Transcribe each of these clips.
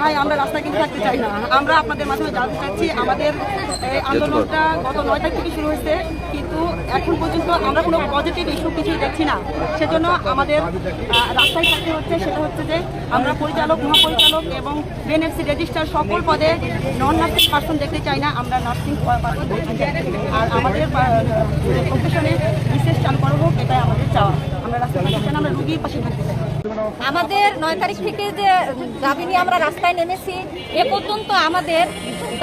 ভাই আমরা রাস্তায় কিন্তু থাকতে চাই না। আমরা আপনাদের মাধ্যমে জানতে চাচ্ছি, আমাদের, এই আন্দোলনটা গত নয় তারিখ থেকে শুরু হয়েছে, কিন্তু এখন পর্যন্ত আমরা কোনো পজিটিভ ইস্যু কিছুই দেখছি না। সেজন্য আমাদের রাস্তায় থাকতে হচ্ছে, সেটা হচ্ছে যে আমরা পরিচালক, মহাপরিচালক এবং বিএনএফসি রেজিস্টার সকল পদে নন নার্সিং পার্সন দেখতে চাই না, আমরা নার্সিং পার্সন দেখতে চাই। আর আমাদের প্রফেশনে বিশেষ চালু করা হোক, এটাই আমাদের চাওয়া। আমরা রাস্তায় থাকতে চাই আমরা রুগীর পাশে থাকতে চাই। আমাদের নয় তারিখ থেকে যে দাবি নিয়ে আমরা রাস্তায় নেমেছি, এ পর্যন্ত আমাদের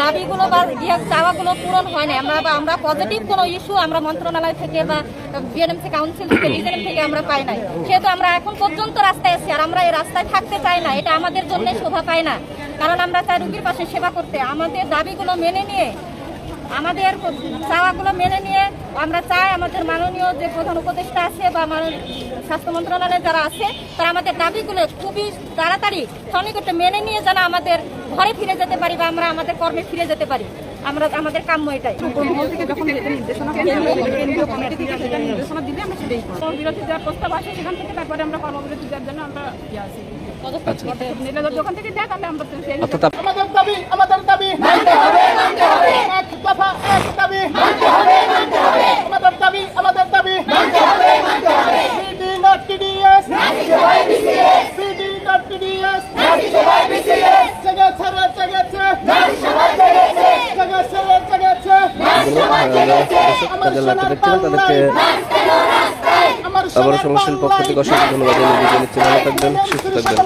দাবিগুলো বা ইয়ে চাওয়াগুলো পূরণ হয় না আমরা বা আমরা পজিটিভ কোনো ইস্যু আমরা মন্ত্রণালয় থেকে বা বিএনএমসি কাউন্সিল থেকে ডিজেএম থেকে আমরা পাই নাই। সেহেতু আমরা এখন পর্যন্ত রাস্তায় আছি আর আমরা এই রাস্তায় থাকতে চাই না, এটা আমাদের জন্য শোভা পায় না। কারণ আমরা চাই রুগীর পাশে সেবা করতে। আমাদের দাবিগুলো মেনে নিয়ে, আমাদের চাওয়াগুলো মেনে নিয়ে আমরা চাই আমাদের মাননীয় যে প্রধান উপদেষ্টা আছে বা মাননীয় স্বাস্থ্য মন্ত্রণালয়ে যারা আছে তারা আমাদের দাবিগুলো খুবই তাড়াতাড়ি সন্নিকটে মেনে নিয়ে যেন আমাদের ঘরে ফিরে যেতে পারি বা আমরা আমাদের কর্মে ফিরে যেতে পারি। আমরা আমাদের কাম্য এটাই। আমরা দেওয়ার প্রস্তাব আসে সেখান থেকে তারপরে আমরা কর্মবিরতি দেওয়ার জন্য আমরা ইয়ে আছি। আমরা আপ- আমাদের দাবি আমাদের দাবি। তাদের সমস্যার পক্ষ থেকে অসংখ্য ধন্যবাদ থাকবেন সুস্থ থাকবেন।